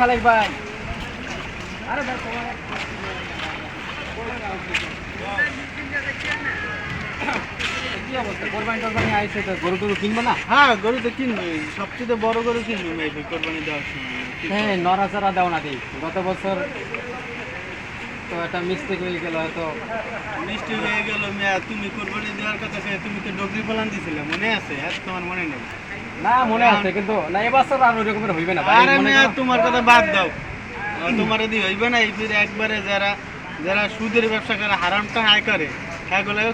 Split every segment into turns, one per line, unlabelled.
খালেক ভাই আরে তোমার
হ্যাঁ গরু তো কিনবে। সবচেয়ে বড় গরু কিনবে কোরবানি দেওয়ার সময়।
হ্যাঁ নড়াচড়া দাও না দিই। গত বছর তো একটা মিস্টেক হয়ে গেল হয়তো।
মিষ্টি হয়ে গেল মেয়া তুমি কোরবানি দেওয়ার কথা তুমি তো ডগরি পালান দিছিলে মনে আছে? আর তোমার মনে নেই।
না মনে আছে কিন্তু না এবছর আর হইবে না
আরে মেয়া তোমার কথা বাদ দাও। তোমার দি হইবে না এই ফিরে একবারে যারা যারা সুদের ব্যবসা করে আয় করে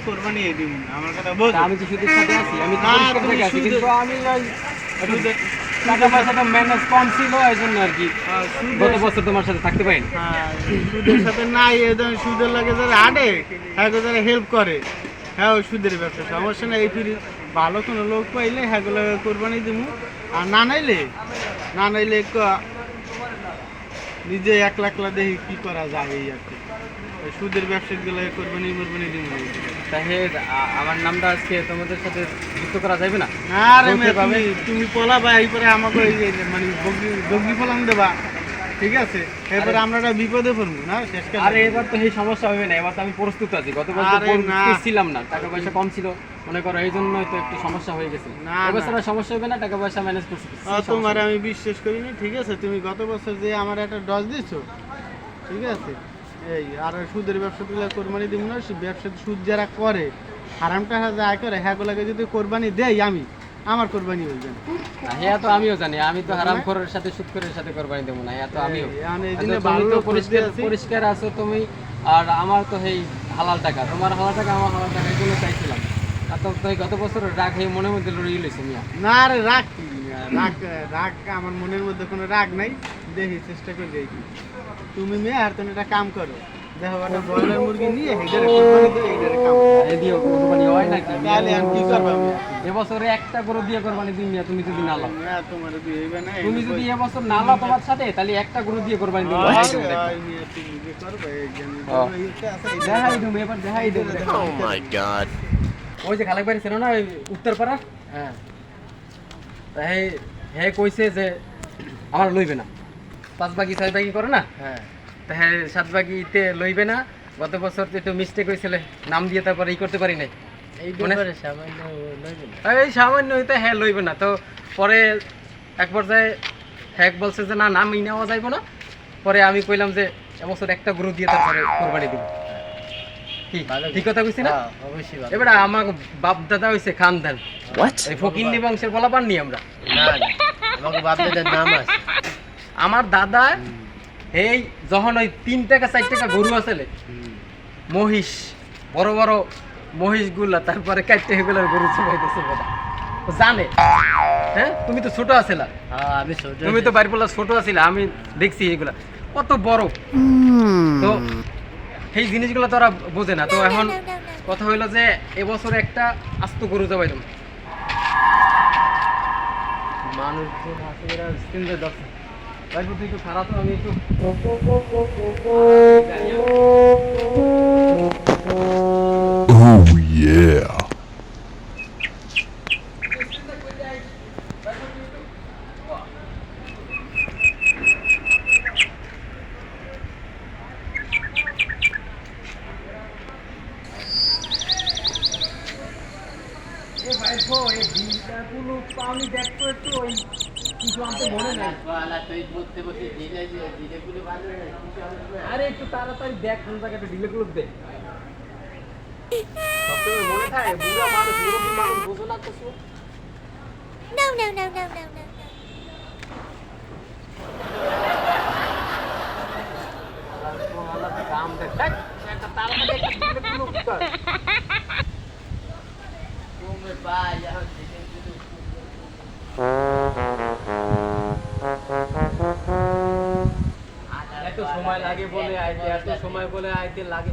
কোরবানি দিব আমার কথা
তা আমি তো সুদের সাথে আছি আমি তো আছি কিন্তু আমি
সুদের-
টাকা পয়সা তো ম্যানেজ কম ছিল এই জন্য আর কি।
হ্যাঁ,
গত বছর তোমার সাথে থাকতে পারিনি
হ্যাঁ, সুদের সাথে নাই এই ধরনের সুদের লাগে যারা আডে হ্যাঁ যারা হেল্প করে হ্যাঁ ওই সুদের ব্যবসা। সমস্যা না এই ফিরি ভালো কোনো লোক পাইলে হ্যাঁগুলো কোরবানি দিব আর না নাইলে না নাইলে নিজে এক লাখ দেখি কি করা যায় এই আর কি। সুদের ব্যবসাগুলো কোরবানি কোরবানি দিব
আমার নামটা আজকে তোমাদের সাথে যুক্ত করা যাবে না?
তুমি তুমি পলা বা আমাকে মানে বগরি ফলান দেবা। ঠিক আছে? এরপরে আমরা একটা বিপদে পড়ব না? শেষ
আরে এবার তো এই সমস্যা হবে না এবার তো আমি প্রস্তুত আছি। গত বছর। ছিলাম না টাকা পয়সা কম ছিল। মনে করো এই জন্যই তো একটু সমস্যা হয়ে গেছে।
না,
এবছর আর সমস্যা হবে না টাকা পয়সা ম্যানেজ করছি।
তোমার আমি বিশ্বাস করিনি ঠিক আছে তুমি গত বছর যে আমার একটা ডজ দিছো ঠিক আছে এই আর সুদের ব্যবসা তুলে কোরবানি দিব না ব্যবসা সুদ যারা করে হারামটা যা করে হ্যাঁগুলোকে যদি কোরবানি দেই আমি আমার কোরবানি হয়ে যাবে।
হ্যাঁ তো আমিও জানি আমি তো হারাম খোরের সাথে সুদ খোরের সাথে কোরবানি দেবো না হ্যাঁ তো আমিও।
জন্য ভালো
তো পরিষ্কার পরিষ্কার আছো তুমি আর আমার তো এই হালাল টাকা তোমার হালাল টাকা আমার হালাল টাকা এগুলো চাইছিলাম। গত বছর রাগ মনের মধ্যে লড়িয়ে লইছে মিয়া।
না রে রাগ কি? রাগ রাগ আমার মনের মধ্যে কোনো রাগ নাই। দেখি চেষ্টা করে দেখি। তুমি মেয়ে আর তুমি একটা কাম করো। দেখো একটা ব্রয়লার মুরগি নিয়ে হেডারে কোরবানি দিয়ে হেডারে কাম করো।
দিও কোরবানি হয় নাকি?
তাহলে আমি কি করব
এবছরে একটা গরু দিয়ে কোরবানি দিই মিয়া তুমি যদি না লাও।
মেয়ে তোমার দিয়ে হইবে না
তুমি যদি এবছর না লাও তোমার সাথে তাহলে একটা গরু দিয়ে কোরবানি তুমি
মেয়ে, তুমি করবে, এই
দেখাই দেবো এবার দেখাই দেবো. ওই যে খালেক বাড়ি ছিল না ওই উত্তরপাড়া
হ্যাঁ।
হে হে কইছে যে আমার লইবে না। পাঁচ বাগি ছয় বাগি করে না?
হ্যাঁ।
তা হ্যাঁ সাত বাগিতে লইবে না। গত বছর তো একটু মিস্টেক হয়েছিল নাম দিয়ে তারপরে ই করতে পারি নাই।
এই
মানে-
সামান্য লইবেন
এই সামান্য হইতে হ্যাঁ লইবে না। তো পরে এক পর্যায়ে হ্যাক বলছে যে না নামই নেওয়া যাইব না। পরে আমি কইলাম যে এবছর একটা গরু দিয়ে তারপরে কোরবানি দিব। কি? ঠিক কথা কইছি না?
হ্যাঁ, অবশ্যই।
আমার বাপ দাদা হইছে খানদান। এই ফকিন্নি বংশের বলা পাননি আমরা?
না না। বাপ দাদার নাম আছে।
আমার দাদা এই যখন ওই তিন টাকা চার টাকা গরু আসলে মহিষ বড় বড় মহিষগুলা তারপরে কাটতে গরু চুবাইতেছে বেটা জানে? হ্যাঁ? তুমি তো ছোট আছিলা।
হ্যাঁ আমি ছোট
তুমি তো বাড়ি ছোট আছিলা আমি দেখছি এগুলা। কত বড়। তো সেই জিনিসগুলো তো ওরা বোঝে না। তো এখন কথা হইল যে এবছর একটা আস্ত গরু জবাই তুমি তারপর একটু খারাপ তো আমি একটু
Oh yeah.
এ ভাইপো এই ডিমটাগুলো তো আমি দেখতো একটু ওই কিছু আমাকে মনে নাই আরে একটু তাড়াতাড়ি দেখ কোন জায়গায় একটু ডিলে গুলো দে সবসময় মনে
No, no, no, no, no, no.
এত সময় লাগে বলে আইতে এত সময় বলে আইতে লাগে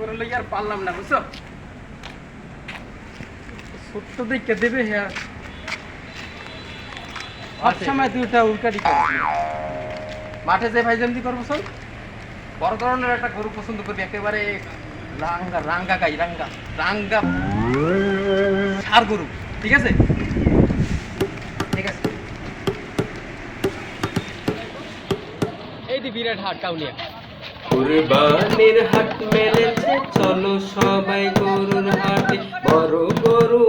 করে লই আর পারলাম না বুঝছ? ছোট্ট দেখে দেবে হ্যাঁ। সব সময় মাঠে যে ভাই যেমনি করব শোন বড় ধরনের একটা গরু পছন্দ করবি একেবারে রাঙ্গা রাঙ্গা গাই রাঙ্গা রাঙ্গা। সার গরু ঠিক আছে? ঠিক আছে। এই দি বিরাট হাট কাউনিয়া।
কুরবানির হাট মেলেছে চলো সবাই গরুর হাটে। বড় গরু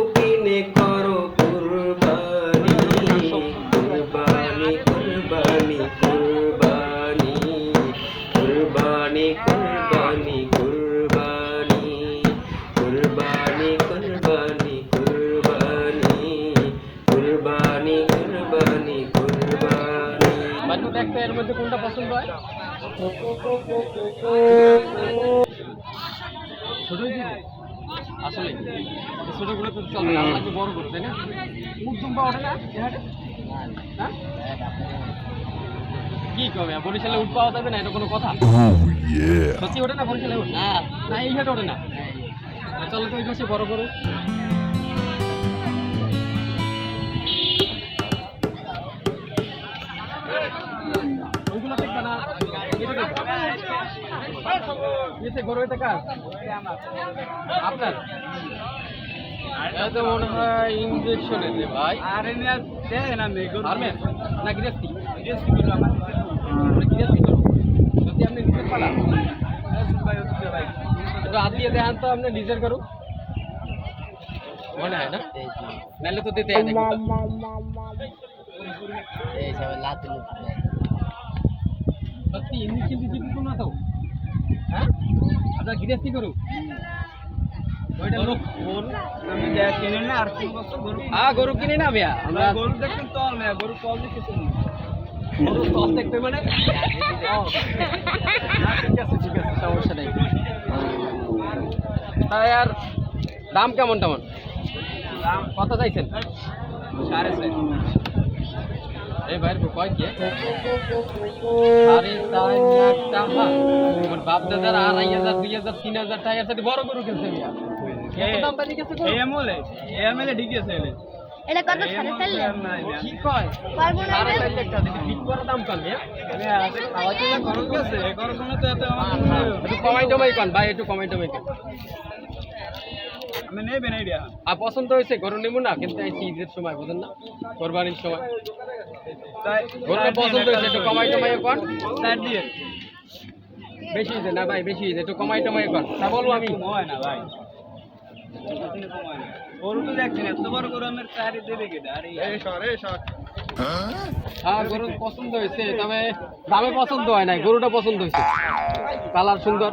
আসলে ছোটগুলো তো চলবে না বড় করতে তাই না? দুম্বা ওঠে না? হ্যাঁ? কি কবে? বরিশালে উঠ পাওয়া যাবে না এটা কোনো কথা?
Oh
সত্যি ওঠে না বরিশালে উঠ? না না এই হাটে ওঠে না। চলো তো ওই পাশে বড় করো। এতে গরু এটা কার? আপনার? এটা তো মনে হয় ইঞ্জেকশন এতে ভাই।
আরে না দেয় না মে গরু
আর্মে না গৃহস্থি? গৃহস্থি করল আমার গৃহস্থি করল যদি আপনি নিজের পালা। একটু হাত দিয়ে দেখান তো আপনি নিজের করো মনে হয় না? নাহলে তো দিতে হয়
এই সব লাত
সত্যি ইঞ্জেকশন দিতে না তো হ্যাঁ? আচ্ছা, আপনার গৃহস্থী
গরু
গরু কিনে না। হ্যাঁ, ভাইয়া। আমরা
গরু দেখবেন তল ভাইয়া গরু তল দিয়ে
কিছু নেই। তল দেখবে মানে হ্যাঁ, ঠিক আছে ঠিক আছে নেই। আর দাম কেমন তেমন দাম কত চাইছেন? সাড়ে কি? সাড়ে চার লাখ টাকা আমার বাপ দাদার আড়াই হাজার দুই হাজার তিন হাজার টাকার সাথে বড় গরু কিনছে মিয়া। কত দাম পাই গেছে গরু?
এমএলএ এমএলএ ঠিক আছে
এটা কত সাড়ে চার লাখ
কি কয়?
পারব না
সাড়ে। চার লাখ টাকা ফিট করা দাম কম মিয়া।
খাওয়া চিন্তা খরচ গেছে খরচ মানে তো এত
একটু কমাই টমাই কন ভাই একটু কমাই টমাই কন।
আমি নেবেন আইডিয়া
আর পছন্দ হয়েছে গরু নেব না কিন্তু এই ঈদের সময় বুঝেন না? কোরবানির সময়। গরুটা পছন্দ হয়েছে একটু কমাই টমাই কন
স্যার দিয়ে।
বেশি হয়েছে না ভাই বেশি হয়েছে একটু কমাই টমাই কন তা বলব আমি।
হয় না ভাই। গরু তো দেখছেন এত বড় গরু আমার চারি দেবে কেটে আরে এই সর এই সর।
হ্যাঁ গরু পছন্দ হয়েছে তবে দামে পছন্দ হয় নাই গরুটা পছন্দ হয়েছে। কালার সুন্দর।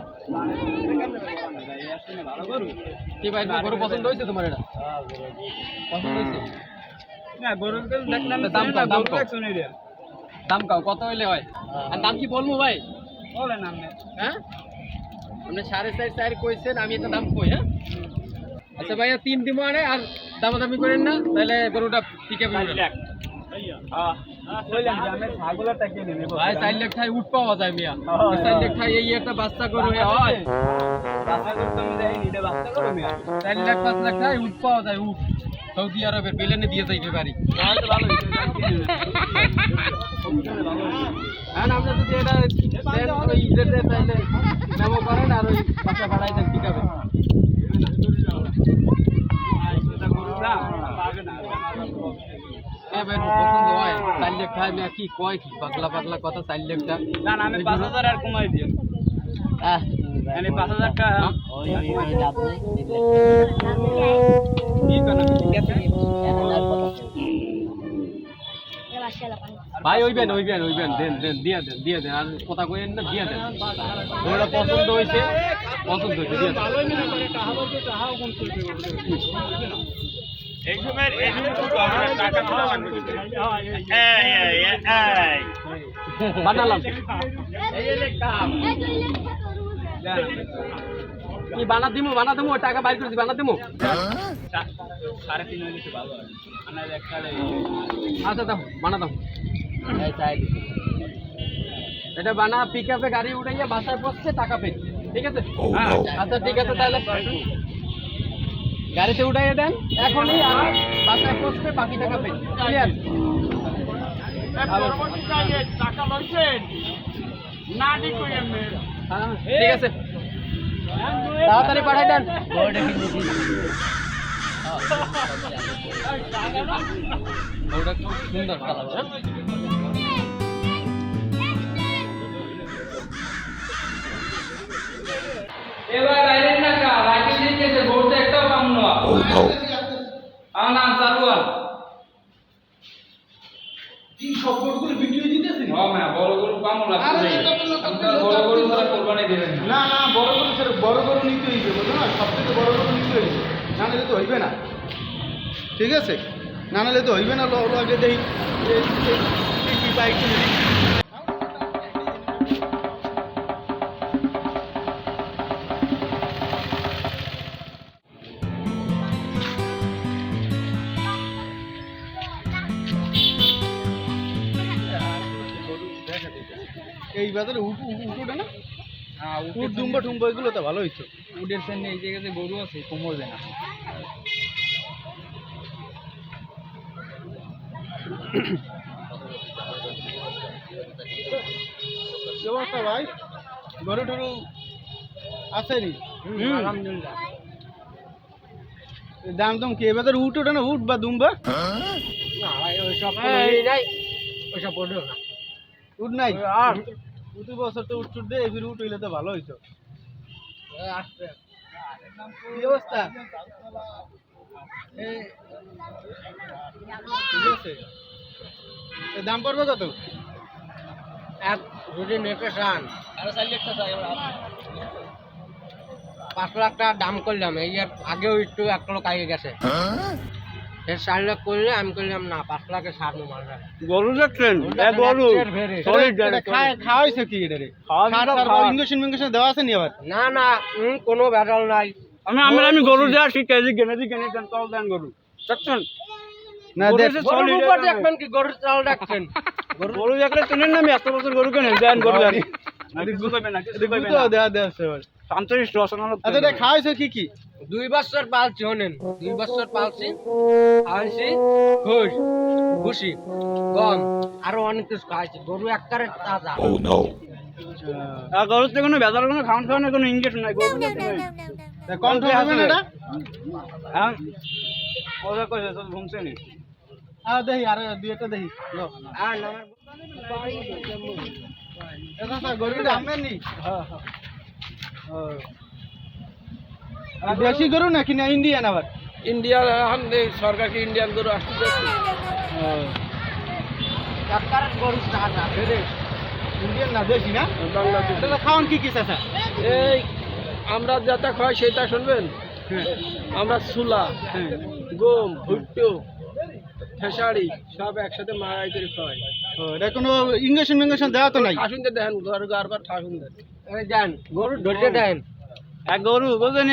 কি ভাই গরু পছন্দ হয়েছে তোমার এটা? পছন্দ হয়েছে?
না গরু দেখলাম
দাম কম, দাম কম। দাম কাও কত হইলে হয়? আর দাম কি বলব ভাই?
বলেন আপনি।
হ্যাঁ? আপনি সাড়ে চার চার কইছেন আমি একটা দাম কই হ্যাঁ? আচ্ছা ভাইয়া তিন দিব আরে আর দামাদামি করেন না তাহলে গরুটা পিকে
বললাম
ভাই চার লাখ ঠাই উঠ পাওয়া যায় মিয়া। চার লাখ ঠাই এই একটা বাচ্চা গরু হয়
বাচ্চা গরু তো আমি দেইনি এটা বাচ্চা গরু মিয়া।
চার লাখ পাঁচ লাখ ঠাই উঠ পাওয়া যায় উঠ। সৌদি আরবের বেলেনে দিয়ে যাইতে পারি।
তাহলে
হ্যাঁ আমরা যদি এটা ওই তাইলে মেমো করেন আর ওই বাচ্চা দেন ঠিক হ্যাঁ ভাই পছন্দ হয় চার লাখ ঠাই মিয়া কি কয় কি? পাগলা পাগলা কথা চার লাখ টা
না না আমি পাঁচ হাজার আর কমাই দিই মানে পাঁচ হাজার টাকা
ভাই ওইবেন ওইবেন ওইবেন দেন দেন দিয়ে দেন দিয়ে দেন আর কথা কইেন না দিয়ে দেন। ওটা পছন্দ হয়েছে পছন্দ হয়েছে দিয়ে দেন।
এই সময় এই সময় তো টাকা তোলা লাগবে এই এই এই
বানালাম।
দেন
কি বানা দিমু বানা দিমু টাকা বাইর করে বানা দিমু।
সাড়ে তিন হলে ভালো আমার একটা
আচ্ছা দাও বানা দাও। এটা বানা পিক আপে গাড়ি উঠাইয়া বাসায় বসছে টাকা পে ঠিক আছে?
Oh,
হ্যাঁ, আচ্ছা ঠিক আছে তাহলে। গাড়িতে উঠাইয়ে দেন এখনই আর বাসায় বসছে বাকি টাকা পে ক্লিয়ার হ্যাঁ, ঠিক আছে। তাড়াতাড়ি পাঠাই দেন।
এবার আইলেন না কা একটাও পাম না
Oh no.
আনা কি হ্যাঁ বড় গরু লাগছে বড় গরু কোরবানি দেবেন না
না না বড় গরু স্যার বড় গরু নিতে হইবে বুঝলো না সব থেকে বড় গরু নিতে হইবে না নিলে তো হইবে না ঠিক আছে না নিলে তো হইবে না লগে দেই কি এই বাজারে উট উট উঠোটা না?
হ্যাঁ
উট দুম্বা টুম্বা এগুলো তো ভালো হইতো
উডের সামনে এই জায়গাতে গরু আছে কোমর দেয় না
অবস্থা ভাই? গরু টরু আছে
আলহামদুলিল্লাহ।
দাম দাম কি এবার উট ওঠে না উট বা দুম্বা?
ওইসব কোনো নাই ওইসব পড়ল না।
উট নাই? আর প্রতি বছর তো উট টুট দেয় এবার উট হইলে তো ভালো হইতো। কি অবস্থা? দাম পড়বে কত?
এক যদি নেটে চান পাঁচ লাখ টাকা দাম করলাম এই আগেও একটু এক লোক আগে গেছে। চার লাখ করলে আমি করলাম না পাঁচ লাখে সার
গরু দেখছেন
গরু
খাওয়াইছে কি এটা রে? ইঞ্জেকশন মিঞ্জেকশন দেওয়া আছে নি আবার?
না না কোনো ভেজাল নাই।
আমি আমি আমি গরু দেওয়া শিখাইছি গেনে দি গেনে দেন তল দেন গরু। দেখছেন? না দেখ
গরুর উপর দেখবেন কি গরুর চাল দেখছেন?
গরু দেখলে চেনেন না আমি এত বছর গরু কেনেন দেন গরু দেন। দেওয়া দেওয়া এবার শান্তরিষ্ট আচ্ছা এটা খাওয়াইছে কি কি?
দুই বছর পালছি হনেন দুই বছর পালছি খাওয়াইছি ঘুষ ভুসি গম আরও অনেক কিছু খাওয়াইছি। গরু একবারে তাজা।
Oh no.
গরুতে কোনো ভেজাল কোনো খাওয়ান খাওয়ানোর কোনো ইঞ্জেকশন নাই গরু কম খাবে না এটা? হ্যাঁ? ওরা কইছে তো ঘুমছে নি? আ দেহি আর দুই একটা লো।
আর নামার
গরুটা আপনার নি? আর দেশি গরু নাকি না ইন্ডিয়ান আবার?
ইন্ডিয়ার সরকারকে ইন্ডিয়ান গরু আসতে
ইন্ডিয়ান না দেশি না খাওয়ান কি কি চাচা?
এই আমরা যেটা খাই সেটা শুনবেন? আমরা সুলা
হ্যাঁ।
গম ভুট্টো খেসারি সব একসাথে মারাই করে
ও, এটা কোনো ইঞ্জেকশন মিঞ্জেকশন দেওয়া তো নাই?
ঠাসুন দেন গরু গারবার ঠাসুন দেন এই দেন গরু ধরে দেন।
এক গরু বুঝলেন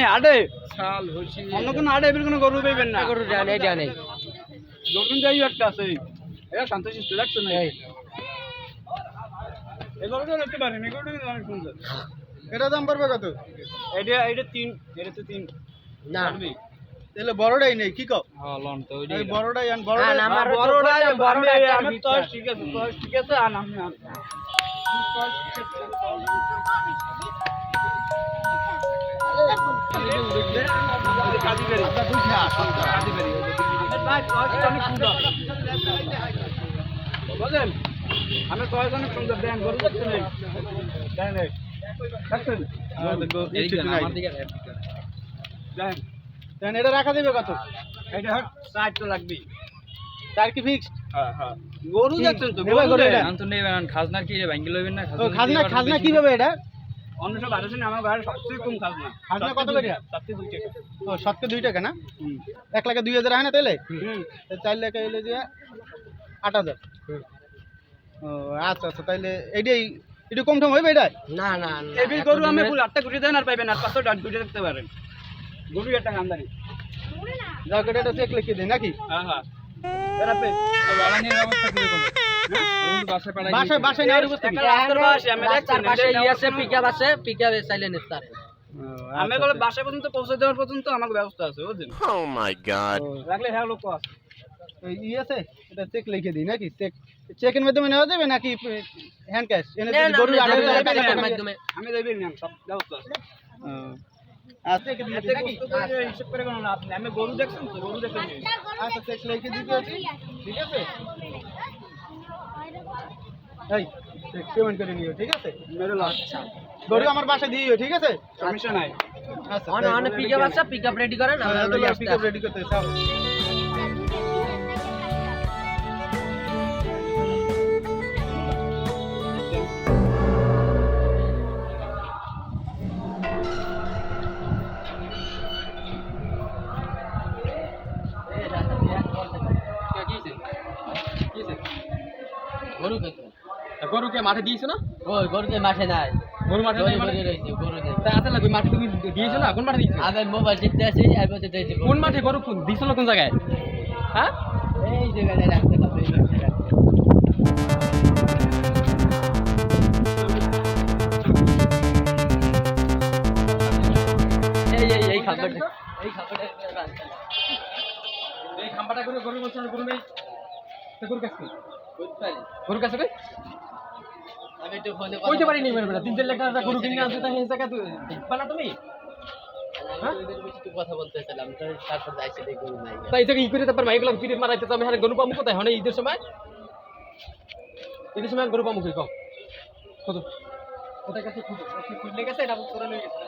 হইছি
অন্য কোনো আডে এবার কোনো গরু পাইবেন না।
গরু এই দেন
নতুন যাই একটা আছে। এটা শান্তশিষ্ট লাগছে না?
এই।
গরুটা দেখতে পারেন এই গরুটা কিন্তু অনেক সুন্দর এটা দাম পড়বে কত? এটা এটা তিন এটা তো তিন।
না।
তাহলে বড়টাই নেই কি কও?
হ্যাঁ লন তো
এই বড়টাই আন বড়টাই
আমার
বড়টাই আমি- তো ঠিক আছে তো ঠিক আছে আন আমি আন বুঝলেন আমি কয়েক অনেক সুন্দর দেন গরু দেখছেন। দেখছেন এটা রাখা দেবে কত? এটা ষাট তো লাগবে তার কি ফিক্সড হ্যাঁ হ্যাঁ। গরু যাচ্ছেন তো গরু এটা?
আন তো খাজনার কি রে ভাঙ্গি লইবেন না
খাজনা খাজনা কীভাবে এটা? অন্য সব আলোচনা আমার বাইরে সবচেয়ে কম খাজনা। খাজনা কত করে? সবচেয়ে দুই টাকা। ও সবচেয়ে দুই টাকা না? এক লাখে দুই হাজার হয় না তাহলে তো চার লাখে এলে যে আট হাজার। ও আচ্ছা আচ্ছা তাহলে এটাই একটু কম টম হইবে এটা
না না
এই গরু আমি ফুল আটটা গুটি দেন আর পাইবেন আর পাঁচশো ডান গুটি দেখতে পারেন। গরু একটা আমদানি
যাও এটা চেক লিখে দিই নাকি?
হ্যাঁ হ্যাঁ। বাসায়
বাসায় নেওয়ার ব্যবস্থা
আছে পিকআপ চাইলে নিতে
আমি বলে বাসায় পর্যন্ত পৌঁছে দেওয়ার পর্যন্ত আমার ব্যবস্থা আছে বুঝছেন?
Oh my god.
রাখলে হ্যাঁ লোক আছে।
ই আছে এটা চেক লিখে দিই নাকি? চেক চেকের মাধ্যমে নেওয়া যাবে নাকি হ্যান্ড ক্যাশ এনে গরু
আমি আমি সব ব্যবস্থা আছে। আমি গরু দেখছেন তো? গরু দেখে
আচ্ছা চেক লিখে দিতে ঠিক আছে? এই পেমেন্ট করে নিও ঠিক আছে?
মেরে লাভ।
গরু আমার বাসায় দিও ঠিক আছে?
সমস্যা নাই।
আচ্ছা
অন অন পিকআপ আছে পিকআপ রেডি করেন আমরা
পিকআপ রেডি করতে চাও
মাঠে দিয়েছ না?
ওই গরু যে মাঠে নাই।
গরু মাঠে নেই মানে?
রয়েছে গরু নেই
তা আসলে ওই মাঠে তুমি দিয়েছ না? কোন মাঠে দিয়েছ?
আমি মোবাইল টিপতে আছি আর বলতে চাইছি
কোন মাঠে গরু কোন দিয়েছিল কোন জায়গায়? হ্যাঁ?
এই জায়গায় রাখতে হবে এই জায়গায় রাখতে এই
খাম্বাটা করে গরু বলছো গরু নেই। তো গরু কাছে? গরু কাছে কই?
আমি একটু ফোনে কথা
কইতে পারি নি মেরে বেটা তিন চার লাখ টাকা গরু কিনে আনছো তা এই জায়গা দেখবা না তুমি?
আমি ওদের বেশি একটু কথা বলতে চাইলাম তো এটা পুরো নিয়ে গরু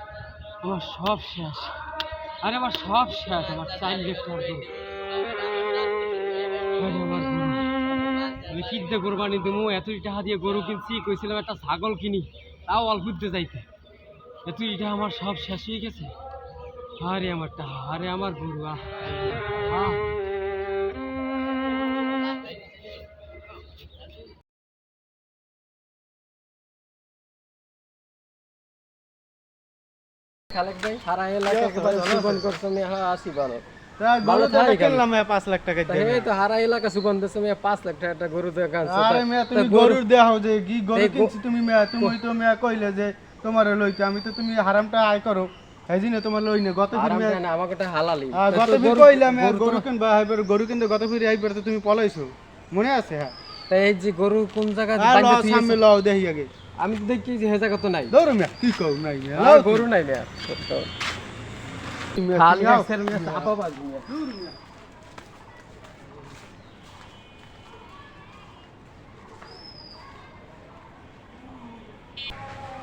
আমার সব শেষ। আরে আমার সব শেষ, আমার চাইল্ড লেফট আমার আমি কিনতে কোরবানি দেবো এতই টাকা দিয়ে গরু কিনছি, কইছিলাম একটা ছাগল কিনি, তাও অল্প ঘুরতে যাইতে। এতই এটা আমার সব শেষ হয়ে গেছে। আরে আমার টাকা, আরে আমার গরু আহ।
খালেক ভাই সারা এলাকা সুবন করছে আমি হ্যাঁ আসি ভালো।
গরু দাম
থাকে কেন?
কিনলাম পাঁচ লাখ টাকা দিয়ে।
এই তো হারা এলাকা সুবন দিচ্ছে আমি পাঁচ লাখ টাকা একটা গরু দেখা
আরে মেয়া তুমি গরুর দেখাও যে কি গরু কিনছি তুমি মেয়া তুমি তো মেয়া কইলে যে তোমার লইতে আমি তো তুমি হারামটা আয় করো। হেজিনে তোমার লই না গত ফির মেয়া
আমাকে একটা হালালি।
গত ফির কইলাম গরু কিনবা হাইবার গরু কিনতে গত ফির আইবার তো তুমি পলাইছো। মনে আছে হ্যাঁ?
এই যে গরু কোন জায়গায় বাঁধতে
লও
থুইছে?
লও দেখি আগে।
আমি তো দেখি যে হে জায়গা তো নাই।
দৌড় মেয়া কি কও নাই মেয়া।
আর
লও
গরু নাই মেয়া সত্য
মেয়া,
খাল
তুমি আও।
গাছের মেয়া চাপা বাজবি মেয়া।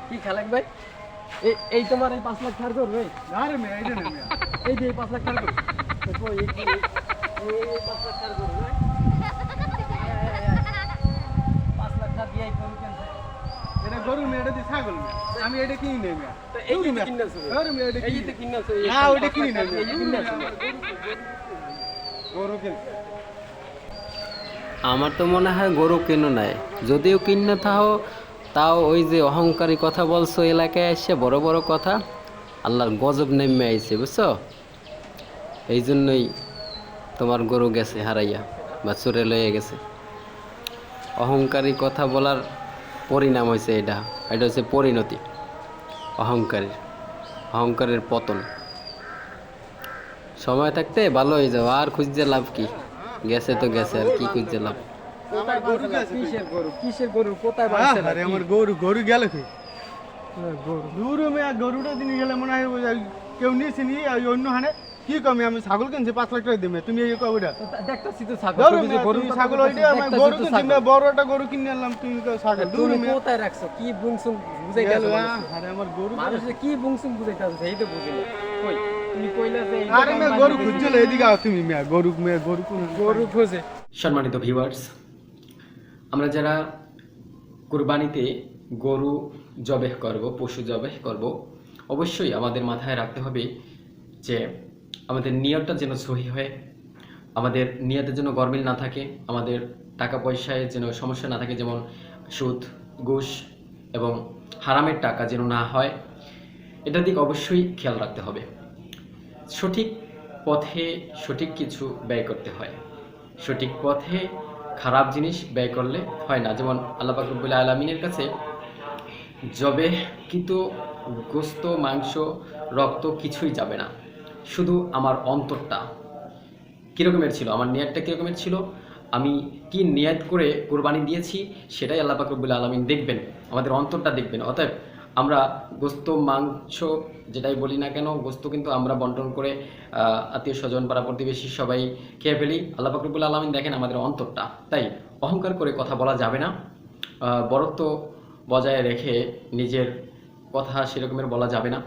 কি খালাক ভাই? এই এই তোমার এই পাঁচ লাখ ছাড় করবে
আরে মেয়া এইটা না মেয়া।
এই যে এই পাঁচ লাখ ছাড় করবে দেখো এই যে এই- এই এই পাঁচ লাখ ছাড় করবে ভাই। পাঁচ লাখ ছাড় দিয়ে এই গরু কিনছে।
এটা গরু মেয়া এটা দিয়ে ছাগল মেয়া আমি এটা কিনি নেই মেয়া এটা কিনি না ওটা নেই
কিনেছো
গরু কিনি।
আমার তো মনে হয় গরু কেনো নাই। যদিও কিনে থাও তাও ওই যে অহংকারী কথা বলছো এলাকায় এসে বড় বড় কথা। আল্লাহর গজব নেমে আইছে বুঝছ? এই জন্যই
তোমার গরু গেছে হারাইয়া বা চোরে লয়ে গেছে। অহংকারী কথা বলার পরিণাম হয়েছে এটা। এটা হচ্ছে পরিণতি। অহংকারীর। অহংকারের পতন। সময় থাকতে ভালো হয়ে যাও। আর খুঁজতে লাভ কি? গেছে তো গেছে আর কি খুঁজতে লাভ?
গরু গরু? গরু? কোথায় বাঁধছে
আরে আমার গরু গরু গেল কি গরু। মেয়ে গরুটা দিন গেলে মনে হয় কেউ নিয়েছে নি ওই অন্য হানে কি কমে? আমি ছাগল কিনছি পাঁচ লাখ টাকা দিবে তুমি এই কবিটা
দেখতেছি তো ছাগল।
গরু
তুমি
ছাগল ওইটা আমি গরু
তো
কিনছি
ছাগল।
বড় একটা গরু কিনে আনলাম তুমি কও ছাগল।
তুমি কোথায় রাখছো? কি বুংসুং বুঝাই
গেল, আরে আমার গরু
মানুষে কি বুংসুং বুঝাইতাছো সেই তো বুঝি কই? তুমি কইলা যে
আরে মেয়ে গরু খুঁজছিল এদিকে আও তুমি মেয়ে গরু মেয়ে গরু কোন
গরু খোঁজে।
সম্মানিত ভিউয়ার্স আমরা যারা কুরবানিতে গরু জবেহ করব পশু জবেহ করব অবশ্যই আমাদের মাথায় রাখতে হবে যে আমাদের নিয়তটা যেন সহি হয়, আমাদের নিয়তের জন্য গরমিল না থাকে, আমাদের টাকা পয়সায় যেন সমস্যা না থাকে, যেমন সুদ, ঘুষ এবং হারামের টাকা যেন না হয়, এটার দিক অবশ্যই খেয়াল রাখতে হবে। সঠিক পথে সঠিক কিছু ব্যয় করতে হয়। সঠিক পথে খারাপ জিনিস ব্যয় করলে হয় না। যেমন আল্লাহ পাকরবুল আলমিনের কাছে জবে কিন্তু গোস্ত, মাংস, রক্ত কিছুই যাবে না। শুধু আমার অন্তরটা। কীরকমের ছিল? আমার নিয়াতটা কীরকমের ছিল? আমি কি নিয়াত করে কোরবানি দিয়েছি? সেটাই আল্লাহ পাকরবুল আলমিন দেখবেন, আমাদের অন্তরটা দেখবেন। অতএব আমরা গোস্ত, মাংস যেটাই বলি না কেন, গোস্ত কিন্তু আমরা বন্টন করে আত্মীয় স্বজন, পাড়া প্রতিবেশী সবাই খেয়ে ফেলি। আল্লাহ পাকরবুল আলমিন দেখেন আমাদের অন্তরটা। তাই অহংকার করে কথা বলা যাবে না। বরত্ব বজায় রেখে নিজের কথা সেরকমের বলা যাবে না।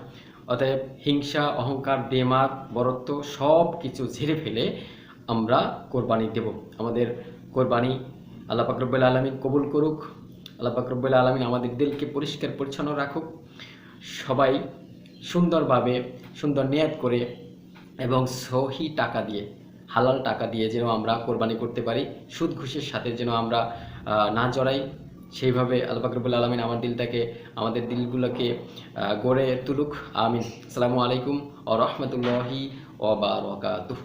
অতএব হিংসা, অহংকার দেমাগ বরত্ব সব কিছু ঝেড়ে ফেলে আমরা কোরবানি দেব। আমাদের কোরবানি আল্লাহ পাকরব্বুল আলমিন কবুল করুক। আল্লাহ পাকরব্বুল আলমিন আমাদের দিলকে পরিষ্কার, পরিচ্ছন্ন রাখুক। সবাই সুন্দরভাবে সুন্দর নিয়াত করে এবং সহি টাকা দিয়ে, হালাল টাকা দিয়ে যেন আমরা কোরবানি করতে পারি। সুদ, ঘুষের সাথে যেন আমরা না জড়াই। সেইভাবে আল্লাহ ফাকরবুল আলমিন আমার দিলটাকে, আমাদের দিলগুলোকে গড়ে তুলুক। আমিন। আসসালামু আলাইকুম ও রহমতুল্লাহি ও বারকাতুহ।